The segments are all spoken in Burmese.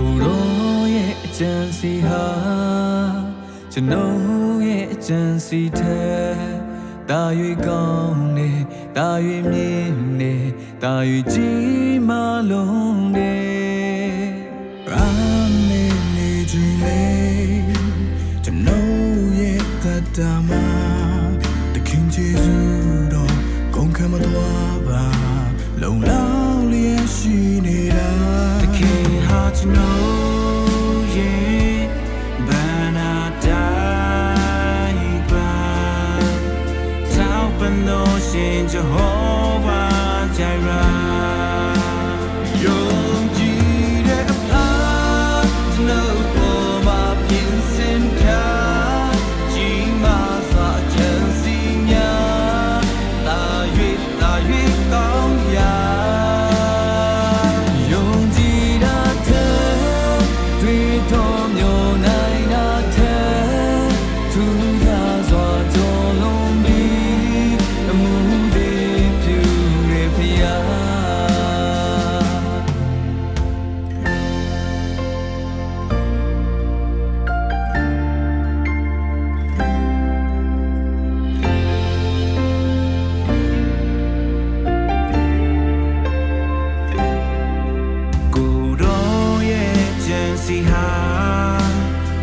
ကိုရောရဲ့အကြံစီဟာကျွန်ုပ်ရဲ့အကြံစီထက်တာ၍ကောင်းနေတာ၍မြင်နေတာ၍ကြီးမလုံးနေရာမေနေကြည့်နေကျွန်ုပ်ရဲ့တတမ Jehovah Jireh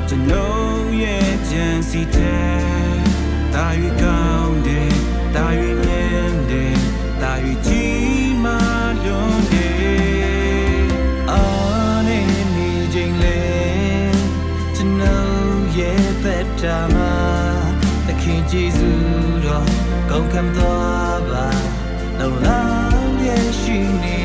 ကျွန်တော်ရဲ့ကြံစီတဲ့တာ၍ကောင်းတယ်တာ၍မြင်တယ်တာ၍ကြီးမားလွန်တယ်အာနေနေခြင်းလေကျွန်တော်ရဲ့သက်တာမှာသခင်ကျေးဇူးတော်ကောင်းခံတော်ပါလုံလောက်ရဲ့ရှိနေ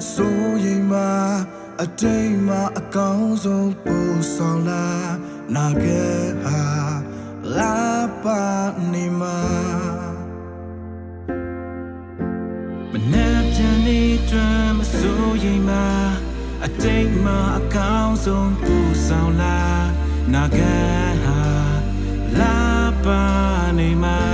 တွမ်းမစိုးရင်မှာအတိတ်မှာအကောင်းဆုံးပို့ဆောင်လာနာကဲဟာလာပါနေမှာမနှက်ဖြန်နေတွမ်းမစိုးရင်မှာအတိတ်မှာအကောင်းဆုံးပို့ဆောင်လာနာကဲဟာလာပါနေမှာ